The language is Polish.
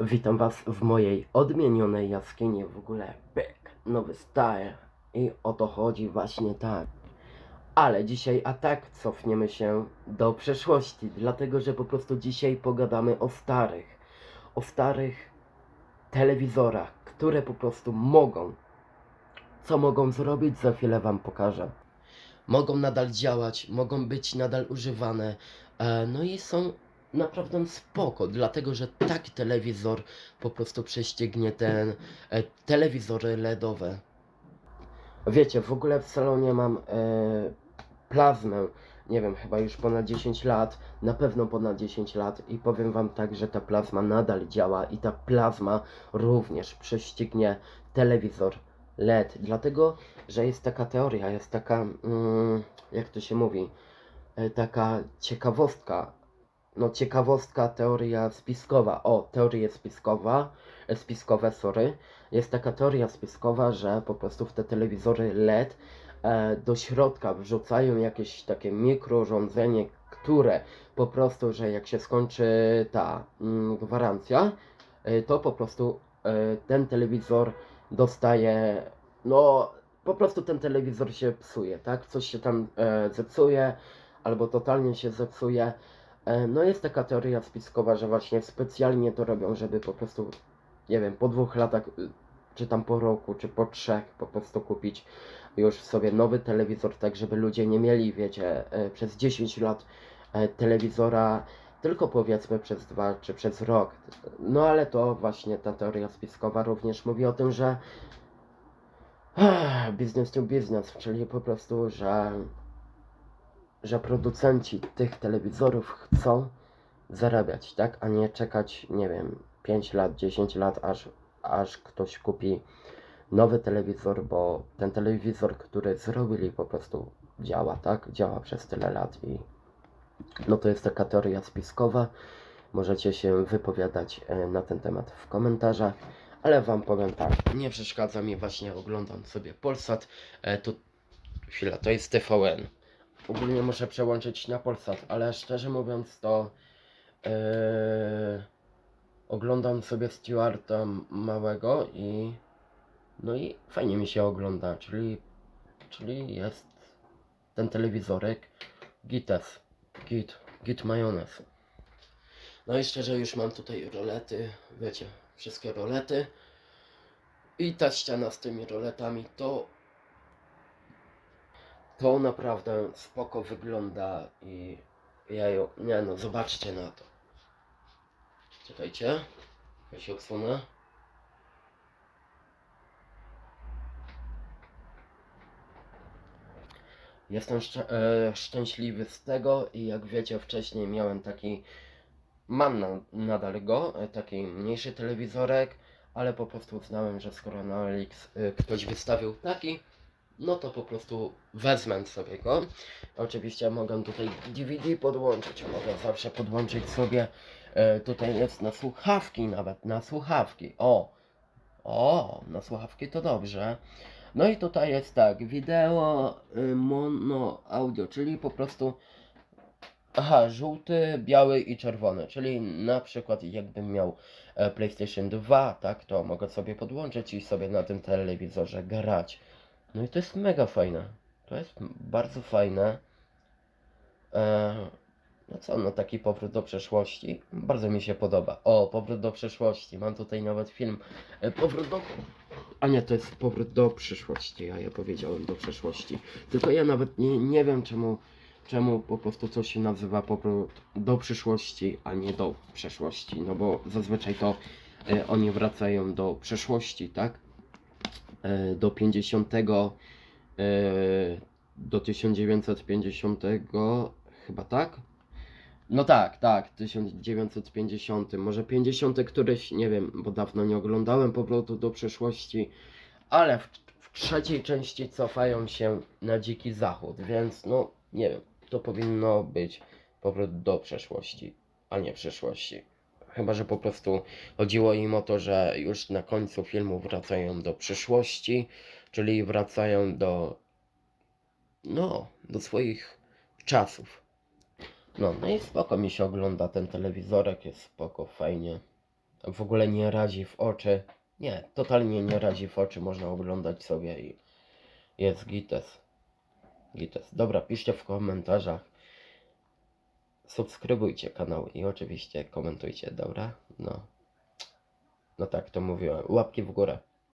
Witam Was w mojej odmienionej jaskini. W ogóle pyk, nowy style. I o to chodzi właśnie tak. Ale dzisiaj a tak cofniemy się do przeszłości, dlatego że po prostu dzisiaj pogadamy o starych. O starych telewizorach, które po prostu mogą. Co mogą zrobić, za chwilę Wam pokażę. Mogą nadal działać, mogą być nadal używane. E, no i są naprawdę spoko, dlatego że taki telewizor po prostu prześcignie ten e, telewizory LEDowe. Wiecie, w ogóle w salonie mam e, plazmę, nie wiem, chyba już ponad 10 lat, na pewno ponad 10 lat i powiem wam tak, że ta plazma nadal działa i ta plazma również prześcignie telewizor LED, dlatego, że jest taka teoria, jest taka, mm, jak to się mówi, e, taka ciekawostka, no ciekawostka, teoria spiskowa, o, teoria spiskowa, e, spiskowe, sorry, jest taka teoria spiskowa, że po prostu w te telewizory LED e, do środka wrzucają jakieś takie mikrourządzenie, które po prostu, że jak się skończy ta mm, gwarancja, e, to po prostu e, ten telewizor dostaje, no po prostu ten telewizor się psuje, tak? Coś się tam e, zepsuje, albo totalnie się zepsuje. E, no jest taka teoria spiskowa, że właśnie specjalnie to robią, żeby po prostu, nie wiem, po dwóch latach, y, czy tam po roku, czy po trzech, po prostu kupić już sobie nowy telewizor, tak żeby ludzie nie mieli, wiecie, e, przez 10 lat e, telewizora, tylko powiedzmy przez dwa czy przez rok. No ale to właśnie ta teoria spiskowa również mówi o tym, że business to business, czyli po prostu, że że producenci tych telewizorów chcą zarabiać, tak? A nie czekać, nie wiem, 5 lat, 10 lat, aż, aż ktoś kupi nowy telewizor, bo ten telewizor, który zrobili po prostu działa, tak? Działa przez tyle lat i no to jest taka teoria spiskowa. Możecie się wypowiadać e, na ten temat w komentarzach, ale wam powiem tak, nie przeszkadza mi właśnie, oglądam sobie Polsat, e, tu chwila, to jest TVN. Ogólnie muszę przełączyć na Polsat, ale szczerze mówiąc to yy, oglądam sobie Stewarta małego i no i fajnie mi się ogląda, czyli czyli jest ten telewizorek Gites, Git, Git majonez. No i szczerze już mam tutaj rolety, wiecie, wszystkie rolety i ta ściana z tymi roletami to to naprawdę spoko wygląda i jajo, nie no, zobaczcie na to. Czekajcie, ja się odsunę. Jestem szczę- e, szczęśliwy z tego i jak wiecie wcześniej miałem taki, mam na, nadal go, e, taki mniejszy telewizorek, ale po prostu uznałem, że skoro na OLX e, ktoś wystawił taki, no to po prostu wezmę sobie go. Oczywiście mogę tutaj DVD podłączyć, mogę zawsze podłączyć sobie, e, tutaj jest na słuchawki nawet, na słuchawki, o, o, na słuchawki to dobrze. No i tutaj jest tak, wideo, y, mono, audio, czyli po prostu, aha, żółty, biały i czerwony, czyli na przykład jakbym miał e, PlayStation 2, tak, to mogę sobie podłączyć i sobie na tym telewizorze grać. No i to jest mega fajne. To jest bardzo fajne. E, no co, no taki powrót do przeszłości. Bardzo mi się podoba. O, powrót do przeszłości. Mam tutaj nawet film. E, powrót do. A nie, to jest powrót do przyszłości. A ja powiedziałem do przeszłości. Tylko ja nawet nie, nie wiem czemu. Czemu po prostu to się nazywa powrót do przyszłości, a nie do przeszłości. No bo zazwyczaj to e, oni wracają do przeszłości, tak? E, do 50 e, do 1950 chyba tak? No tak, tak, 1950, może 50 któryś, nie wiem, bo dawno nie oglądałem powrotu do przeszłości, ale w, w trzeciej części cofają się na dziki zachód, więc no nie wiem, to powinno być powrót do przeszłości, a nie przyszłości. Chyba, że po prostu chodziło im o to, że już na końcu filmu wracają do przyszłości, czyli wracają do. No, do swoich czasów. No, no i spoko mi się ogląda ten telewizorek, jest spoko, fajnie. w ogóle nie radzi w oczy. Nie, totalnie nie radzi w oczy, można oglądać sobie i jest gites. Gites. Dobra, piszcie w komentarzach. Subskrybujcie kanał i oczywiście komentujcie, dobra? No. No tak to mówiłem. Łapki w górę.